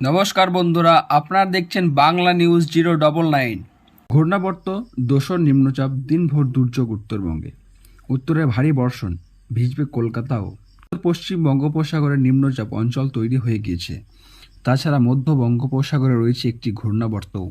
নমস্কার বন্ধুরা, আপনারা দেখছেন Bangla news zero double nine. ঘূর্ণাবর্ত, দোসর, নিম্নচাপ, দিনভর দুর্যোগ উত্তরবঙ্গে। উত্তরে ভারী বর্ষণ, ভিজবে কলকাতাও উত্তর পশ্চিম বঙ্গোপসাগরে নিম্নচাপ অঞ্চল তৈরি হয়ে গিয়েছে। তাছাড়া মধ্য বঙ্গোপসাগরে রয়েছে একটি ঘূর্ণাবর্তও।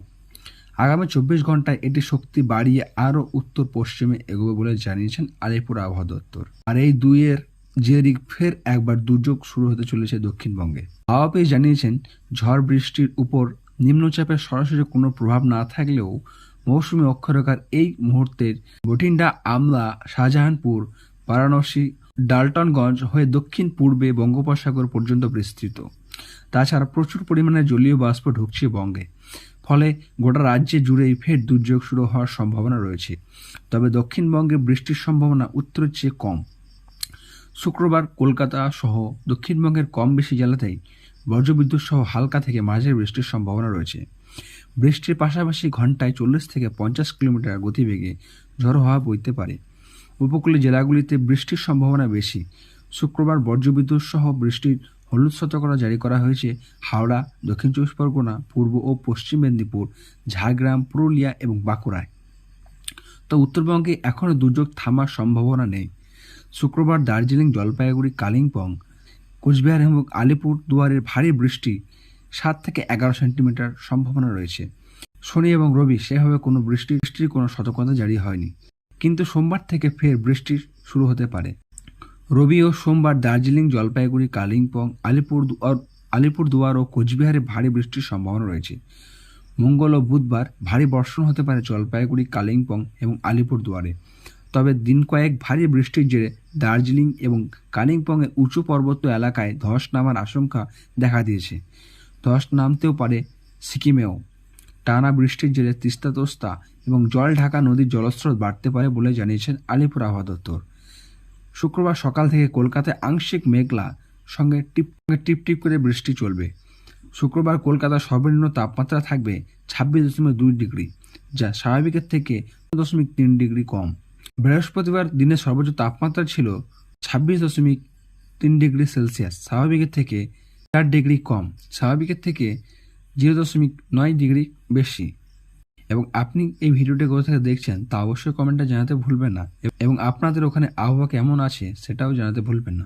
আগামী চব্বিশ ঘন্টায় এটি শক্তি বাড়িয়ে আরও উত্তর পশ্চিমে এগোবে বলে জানিয়েছেন আলিপুর আবহাওয়া দপ্তর। আর এই দুইয়ের জেরিক ফের একবার দুর্যোগ শুরু হতে চলেছে দক্ষিণবঙ্গে। আওয়াপি জানিয়েছেন, ঝড় বৃষ্টির উপর নিম্নচাপের সরাসরি কোনো প্রভাব না থাকলেও মৌসুমী অক্ষরেখার এই মুহূর্তের বঠিন্ডা আমলা শাহজাহানপুর, বারাণসী, ডালটনগঞ্জ হয়ে দক্ষিণ পূর্বে বঙ্গোপসাগর পর্যন্ত বিস্তৃত। তাছাড়া প্রচুর পরিমাণে জলীয় বাষ্প ঢুকছে বঙ্গে। ফলে গোটা রাজ্যে জুড়েই ফের দুর্যোগ শুরু হওয়ার সম্ভাবনা রয়েছে। তবে দক্ষিণবঙ্গে বৃষ্টির সম্ভাবনা উত্তরের চেয়ে কম। শুক্রবার কলকাতা সহ দক্ষিণবঙ্গের কম বেশি জেলাতেই বজ্রবিদ্যুৎ সহ হালকা থেকে মাঝের বৃষ্টির সম্ভাবনা রয়েছে। বৃষ্টির পাশাপাশি ঘন্টায় চল্লিশ থেকে পঞ্চাশ কিলোমিটার গতিবেগে ঝড়ো হাওয়া বইতে পারে। উপকূলীয় জেলাগুলিতে বৃষ্টির সম্ভাবনা বেশি। শুক্রবার বজ্রবিদ্যুৎ সহ বৃষ্টির হলুদ সতর্কতা জারি করা হয়েছে হাওড়া, দক্ষিণ চব্বিশ পরগনা, পূর্ব ও পশ্চিম মেদিনীপুর, ঝাড়গ্রাম, পুরুলিয়া এবং বাঁকুড়ায়। তো উত্তরবঙ্গে এখনও দুর্যোগ থামার সম্ভাবনা নেই। শুক্রবার দার্জিলিং জলপাইগুড়ি কালিম্পং, কোচবিহার এবং আলিপুর দুয়ারের ভারী বৃষ্টি সাত থেকে এগারো সেন্টিমিটার সম্ভাবনা রয়েছে। শনি এবং রবি সেভাবে কোনো বৃষ্টি বৃষ্টির কোনো সতর্কতা জারি হয়নি। কিন্তু সোমবার থেকে ফের বৃষ্টি শুরু হতে পারে। রবি ও সোমবার দার্জিলিং, জলপাইগুড়ি, কালিম্পং আলিপুর দুয়ার ও কোচবিহারে ভারী বৃষ্টির সম্ভাবনা রয়েছে। মঙ্গল ও বুধবার ভারী বর্ষণ হতে পারে জলপাইগুড়ি, কালিম্পং এবং আলিপুর দুয়ারে তবে দিন কয়েক ভারী বৃষ্টির জেরে দার্জিলিং এবং কালিম্পংয়ের উঁচু পর্বত এলাকায় ধস নামার আশঙ্কা দেখা দিয়েছে। ধস নামতেও পারে সিকিমেও। টানা বৃষ্টির জেরে তিস্তা তোস্তা এবং জল ঢাকা নদীর জলস্রোত বাড়তে পারে বলে জানিয়েছেন আলিপুর আবহাওয়া দপ্তর। শুক্রবার সকাল থেকে কলকাতায় আংশিক মেঘলা, সঙ্গে টিপ টিপ টিপ করে বৃষ্টি চলবে। শুক্রবার কলকাতার সর্বনিম্ন তাপমাত্রা থাকবে ছাব্বিশ দশমিক দুই ডিগ্রি, যা স্বাভাবিকের থেকে দশমিক তিন ডিগ্রি কম। বৃহস্পতিবার দিনের সর্বোচ্চ তাপমাত্রা ছিল ছাব্বিশ দশমিক তিন ডিগ্রি সেলসিয়াস, স্বাভাবিকের থেকে চার ডিগ্রি কম, স্বাভাবিকের থেকে জিরো দশমিক নয় ডিগ্রি বেশি। এবং আপনি এই ভিডিওটি কোথা থেকে দেখছেন তা অবশ্যই কমেন্টটা জানাতে ভুলবেন না। এবং আপনাদের ওখানে আবহাওয়া কেমন আছে সেটাও জানাতে ভুলবেন না।